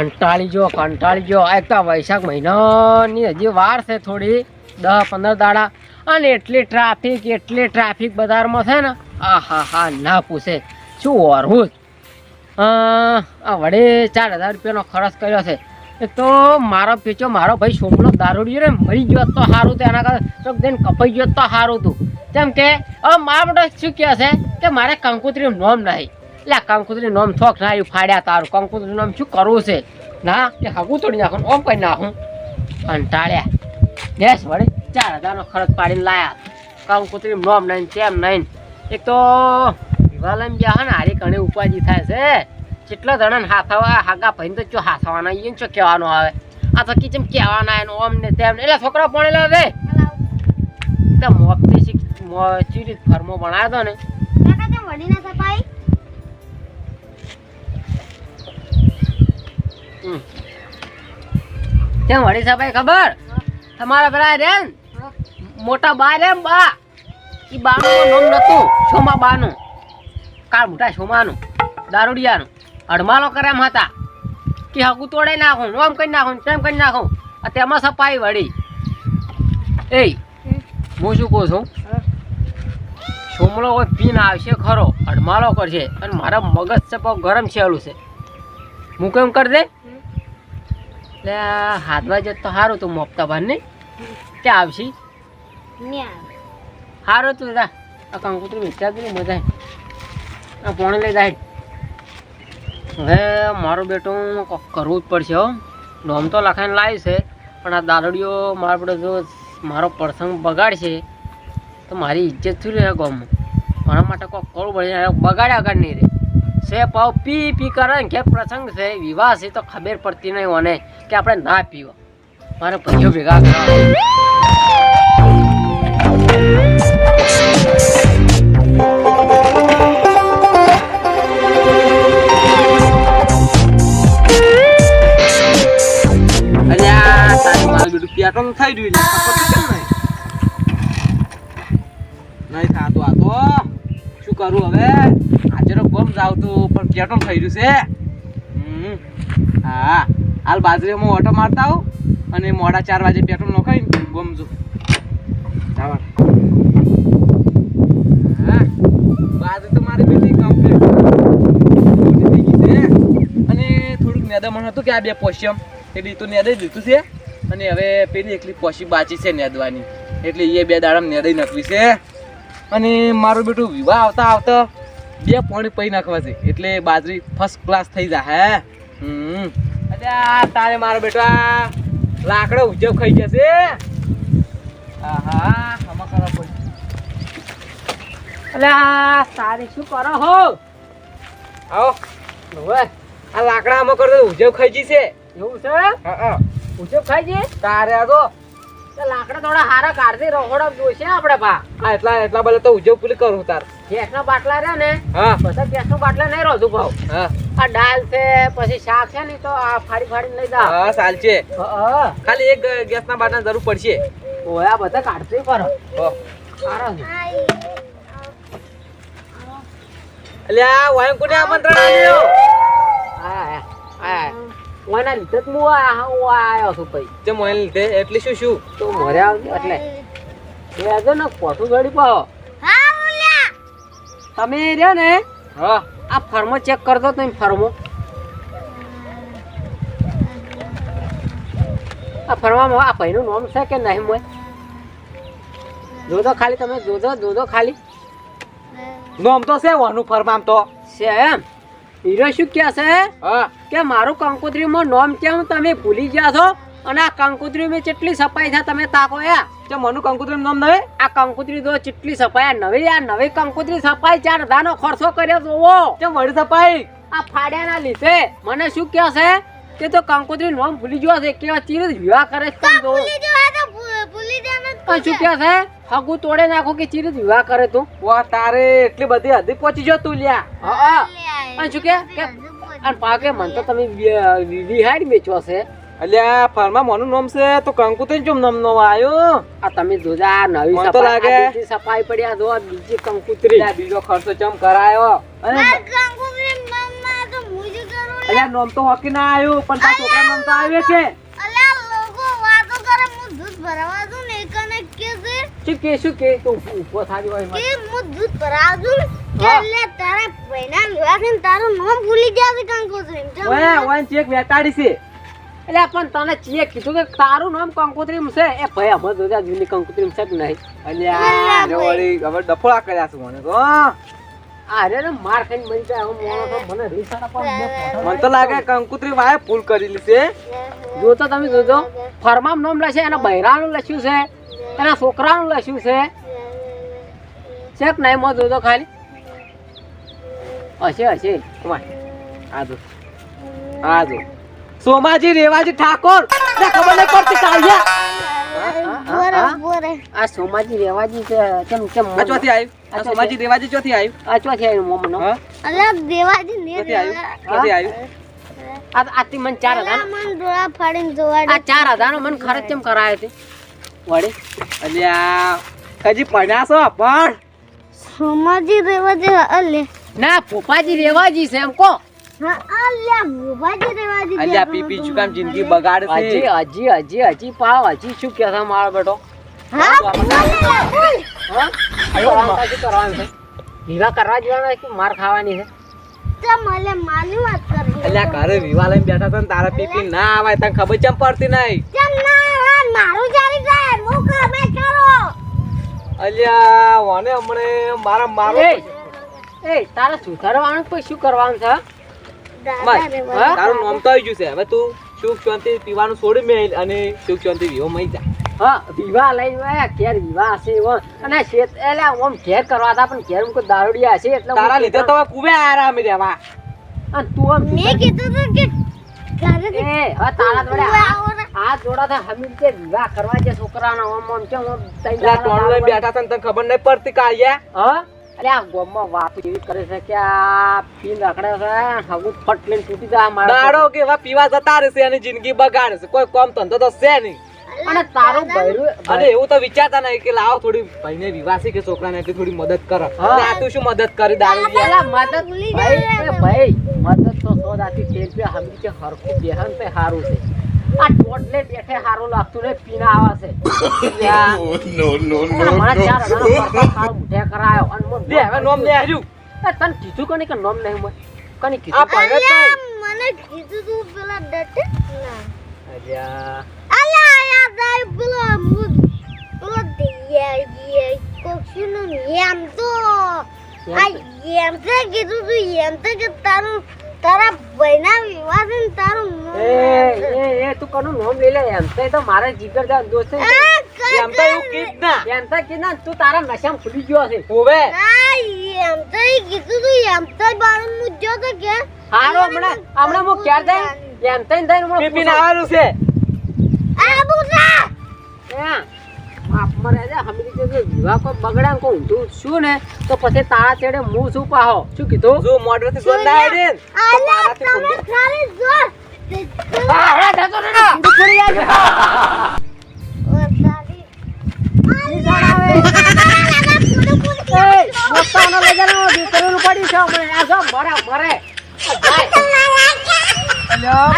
કંટાળી જો કંટાળી જો એક તો વૈશાખ મહિનાની હજી વાર છે થોડી દસ પંદર દાડા. અને એટલી ટ્રાફિક એટલી ટ્રાફિક બજારમાં છે ને આ હા હા ના પૂછે. શું ઓરવું. આ વડે ચાર હજાર રૂપિયાનો ખર્ચ કર્યો છે. એક તો મારો પેચો મારો ભાઈ સોમલો દારૂડિયો ને, મરી ગયો તો સારું હતું એના કરતા કપાઈ ગયો તો સારું હતું. કેમ કે મારા માટે શું કહે છે કે મારે કંકુતરીનું નોમ નહીં. એટલે કંકુતરી નોમ થોક ના આવ્યું ફાડ્યા તારું. કંકુતરી નોમ શું કરવું છે? ના કે હગું તોડી નાખું ઓમ કરી નાખું. કંટાળ્યા દેશ વળી ચાર હજારનો ખર્ચ પાડીને લાયા. કંકુતરી નોમ નહીં તેમ નહીં. એક તો વિવાલમ ગયા ને હારી ઘણી ઉપાજી થાય છે. કેટલા જણાને હાથાવા હાગા ભાઈને તો ચો હાથાવાના ઈ ચો કહેવાનો આવે. આ તો કીચમ કહેવાના એનું ઓમ ને તેમ એટલે છોકરા પણ લે તે મોકથી શીખ ચીરી ફરમો બનાવ્યો હતો ને. કાકા તે વડી હમ. કેમ વળી સાહેબ ખબર? તમારા પેલા રે મોટા બા રે બા. એ બાનું નામ નતું સોમા બાનું. કાળ મોટા સોમાનું દારૂડિયાનું. અડમાલો કરે એમ હતા. કે હગું તોડે નાખું ઓમ કરી નાખું તેમ કરી નાખું. આ તેમાં સપાઈ વળી. એ હું શું કહું છું? સોમલો કોઈ પીન આવશે ખરો, અડમાલો કરશે. અને મારા મગજ છે પણ ગરમ છેલું છે. હું કેમ કરી દે? એટલે હાથવા જત તો સારું તું મોપતા નહીં ક્યાં આવશી? સારું તું દા આ કંકુતરું વિચાર કરી મજા આ પોણે લઈ જાય. હવે મારો બેટો કરવું જ પડશે હો. નોમ તો લખાઈને લાવી છે પણ આ દારૂડીઓ મારા પડે જો મારો પ્રસંગ બગાડશે તો મારી ઇજ્જત શું રહે ગામમાં? મારા માટે કોક કરવું પડે બગાડ્યા આગળ નહીં રે છે, પાવ પી પી કરે ને કે પ્રસંગ છે, વિવાહ છે, તો ખબર પડતી નહીં મને કે આપણે ના પીવો. મારે ભાઈઓ ભેગા પેટ્રોલ થઈ રહ્યું નહીં નહીં આ તો. શું કરું હવે? આજે તો ગમ જાવ તો પણ પેટ્રોલ થઈ રહ્યું છે. હા? હાલ બાજરીમાં ઓટો મારતા આવું અને મોડા ચાર વાગે પેટ્રોલ નખાઈ ગમજો હા. બાજરી તો મારી બેટી કમ્પ્લીટ છે અને થોડુંક નેદામણ હતું કે આ બે પોશ્યમ એટલે તો નેદાઈ લીધું છે. અને હવે પેલી એકલી પોશી બાચી છે નેદવાની. એટલે એ બે દાડા નેદાઈ નાખવી છે અને મારું બેટું વિવાહ આવતા આવતા બે પાણી પી નાખવા છે. એટલે બાજરી ફર્સ્ટ ક્લાસ થઈ જાય હે? હમ. અલ્યા તારે મારો બેટો આ લાકડો ઉજવ ખાઈ જશે આહા આમાં કરવા પડશે અલ્યા તારી શું કરો હો? આવો હવે આ લાકડા આમાં કરતો ઉજવ ખાઈ જશે એવું છે? હા હા. ખાઈ જઈએ તારે આ તો લાકડા થોડા હારા કાઢતી રહોડા જોઈશે આપણે ભા એટલા એટલા બધા તો ઉજવ પૂરી કરું તાર. ગેસના બાટલા રહ્યા ને હા. બધા ગેસનો બાટલા નહીં રોધું ભાવ. આ દાલ છે પછી શાક છે ને તો આ ફાડી ફાડીને લઈ જા હા સાલ છે. ખાલી એક ગેસના બાટલા જરૂર પડશે. ઓયા બધા હો. છે આઈ અલ્યા વાયમ કોને આમંત્રણ આલ્યો આયા આયા ઓના લીધે જ હું આ છું ભાઈ. તે મોબાઈલ લીધે? એટલે શું શું? તો મોરે આવજો એટલે. એ આગળ ને ગળી પાવો હા તમે રહ્યા ને હા. આ ફર્મો ચેક કરતો તમે ફર્મો. આ ફર્મામાં આ ભાઈનું નામ છે કે નહીં મોય જોજો ખાલી તમે જોજો જોજો ખાલી. નોમ તો છે વાનું ફરમામ તો. છે એમ? હીરો શું કહે છે? હા. કે મારું કંકોત્રીમાં નોમ કેમ તમે ભૂલી ગયા છો અને આ કંકોત્રીમાં કેટલી સફાઈ છે તમે તાકો યા તે મનુ કંકુત્રી નામ નવે? આ કંકોત્રી તો ચીટલી સફાઈ નવી આ નવી કંકોત્રી સફાઈ ચાર ધાનો ખર્ચો કર્યો જોવો તે વળી સપાઈ? આ ફાડ્યાના લીધે. મને શું કહે છે? કે તો કંકોત્રી નોમ ભૂલી ગયો છે કેવા ચીર વિવાહ કરે છે તો ભૂલી જવાનું જ શું કહે છે? હગુ તોડે નાખો કે ચીર વિવાહ કરે તું? વાહ તારે એટલી બધી હદી પહોંચી જો તું લ્યા. હા હા. શું કે અને પાકે મન તો તમે વિ- વિહાડી વેચો છે. અલ્યા ફાર્મા મોનું નામ છે તો કંકુતરી ચમ નામ નો આવ્યો આ તમે જોજા નવી તો સફાઈ લાગે. બીજી સફાઈ પડ્યા જો બીજી કંકુતરી બીજો ખર્ચો ચમ કરાયો? અને માર કંકુતરી મમ્મા તો મુજ કરું અલ્યા નામ તો હોકી ના આયો પણ તા છોકરા નામ તો આવે છે. અલ્યા લોકો વાતો કરે હું દૂધ ભરાવા દઉં ને કને કે છે શું કે શું કે? તો ઊભો થાજો હોય કે હું દૂધ ભરાવા દઉં? ને એટલે તારા પૈના છે તારું નામ ભૂલી જશે કંકોત્રી ઓય ઓય ચેક વેટાડી છે. એટલે પણ તને ચીએ કીધું કે તારું નામ કંકોત્રી છે એ ભાઈ અમે દોજા જૂની કંકોત્રી છે કે નહીં. અલ્યા જો હવે ડફોળા કર્યા છે મને તો અરે ને માર ખાઈને મરી જાય હું મોણો તો મને રીસાડા પણ મને તો લાગે કંકોત્રી વાય ભૂલ કરેલી છે. જોતો તમે જોજો ફરમામ નામ લખે એના બૈરાનું લખ્યું છે એના છોકરાનું લખ્યું છે. ચેક નહીં મો જોજો ખાલી. હશે હશે. આ જો. આ જો. સોમાજી રેવાજી ઠાકોર તે ખબર નહીં પડતી કાળિયા બોરે બોરે આ સોમાજી રેવાજી છે કેમ કેમ અચવાથી આવ્યું આ સોમાજી રેવાજી ચોથી આવ્યું અચવાથી આવ્યું મોમનો હા? દેવાજી ને આવ્યું ચોથી આવ્યું આ આથી મન ચાર હજાર. મન ડોળા ફાડીને જોવા આ ચાર હજાર મન ખર્ચ કેમ કરાયો છે વળી? અલ્યા હજી પડ્યા પણ સોમાજી રેવાજી અલે. ના પોપાજી રેવાજી છે એમ કો અલ્યા ભૂપાજી દેવાજી અલ્યા પીપી શું કામ જિંદગી બગાડ હજી હજી હજી હજી પાવ હજી શું કે છે મારો બેટો? વિવાહ કરવા જવાના કે માર ખાવાની છે? ચમ અલે માની વાત કરી અલ્યા ઘરે વિવાહ લઈને બેઠા હતા ને તારા પીપી ના આવે તને ખબર ચમ પડતી નહીં મારું જારી જાય હું કામે કરો અલ્યા વાને હમણે મારા મારો એ તારા તારે સુધારવાનું પછી શું કરવાનું છે વાહ. તારું નામ તો આવી ગયું છે. હવે તું સુખ શાંતિ પીવાનું છોડી મેલ અને સુખ શાંતિ વિવો મઈ જા. હા વિવાહ લઈને આવ્યા ઘેર વિવાહ હશે એવો અને શેત એટલે ઓમ ઘેર કરવા હતા પણ ઘેર મૂકો દારૂડિયા હશે એટલે તારા લીધે તો કુવે આરામ રહેવા. અને તું આમ મેં કીધું તું કે એ હવે તારા જોડે આ જોડા જોડાતા હમીર કે વિવાહ કરવા જે છોકરાના ઓમ ઓમ કે હું તઈ બેઠા તને ખબર નહીં પડતી કાળિયા હા? અરે આ ગોમમાં વાતો એવી કરે છે કે આ પીન રખડે છે હગું ફટ લઈને તૂટી જાય મારા દાડો કે એવા પીવા જતા રહેશે અને જિંદગી બગાડે છે. કોઈ કોમ ધંધો તો છે નહીં. અને તારું ભૈરું અને એવું તો વિચારતા નહીં કે લાવો થોડી ભાઈને વિવાસી કે છોકરાને એટલી થોડી મદદ કરો. હા. આ તું શું મદદ કરી દારૂ પેલા મદદ ભાઈ ભાઈ મદદ તો સો દાતી તેલ પે હમી કે હરખું બેહન પે હારું છે. આ ટોટલે બેઠે હારું લાગતું ને પીના આવે છે મને ચાર કરાયો. દે હવે નોમ દે હજુ તને કીધું કોની કે નોમ નહીં મળે કોની કીધું? ભગત અલ્યા, મને કીધું તું પેલા ડટે ના. અલ્યા. અલ્યા યાદ આવ્યું પેલો મુદ પેલો દિયા યે કોક્ષનું યમ તો. આ એમ તે કીધું તું એમ તે કે તારું તારા ભાઈના વિવાહ તારું એ એ એ તું કોનું નોમ લઈ લે? એમ તો મારા તો મારે જીગર જાન દોસ્ત છે એમ તો એવું કીધ ના. એમ તો કીધું ને તું તારા નશામાં ફૂલી ગયો છે હોવે. આ તો ઈ કીધું તું યમ તો બારું મુજ જો તો કે. હારો હમણાં હમણાં હું ક્યારે જાય એમ તો જાય પીપી આવવાનું છે. આ બુરા માફ મને છે હમરી જે જે વિવાહ કોઈ બગડે ને ઊંધું શું ને તો પછી તારા ચેડે મુ શું પાહો? શું કીધું? જો મોડરથી તો મારાથી ખાલી ને. ઊંધું પડી જાય છે. એ, જાને, દીકરીનું પડી છે હમણાં. આ જો મરે, મરે. જાય.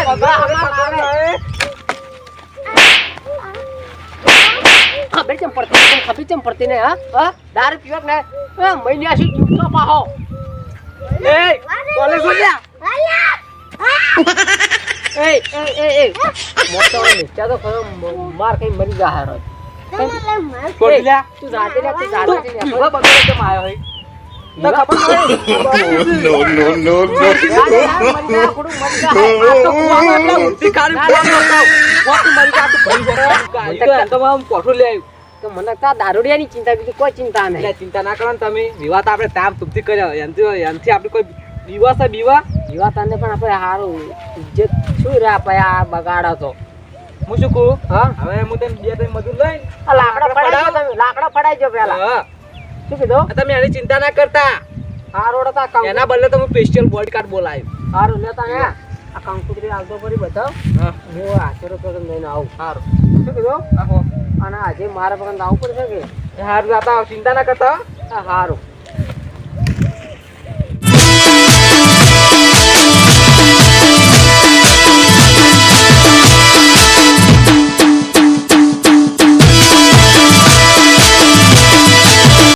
ખબર ચમ પડતી ખબર ચમ પડતી ને હા? દારૂ પીવો ને? એ, મહિન્યાથી જૂઠો પાહો. એ કોલે ગોલ્યા એ, એ, એ, એ. મોટો નીચા તો ખરો, માર કઈ મરી જા હારો. છોડી તું જાતે તું જાતે. વિવાહ કેમ આવ્યો હોય? તો ખબર જા, જા. જા, મને તો આ દારૂડિયાની ચિંતા બીજું કોઈ ચિંતા નહીં. ચિંતા ના કરો ને તમે. વિવાહ તો આપણે તાપ તુપથી કર્યો. એનથી એનાથી આપણે કોઈ દિવસ છે વિવાહ? જીવા તને પણ આપણે સારું ઇજ્જત શું રે આપણે આ બગાડો તો? હું શું કહું? હા. હવે હું તને બે ત્રણ મજૂર લઈ. લાકડા ફડાઈ તમે લાકડા ફડાઈ જો પેલા. હા. શું કીધું? તમે એની ચિંતા ના કરતા. હારું હતા કંકુ એના બદલે તો હું સ્પેશિયલ બોડી કાર્ડ બોલાવ્યું હારું લેતા ને આ કંકુતરી આવતો કરી બતાવ. હા. હું આશરો કરીને લઈને આવું. સારું શું કીધું? અને આજે મારા પગન આવું પડશે કે? સારું ચિંતા ના કરતા આ હારું.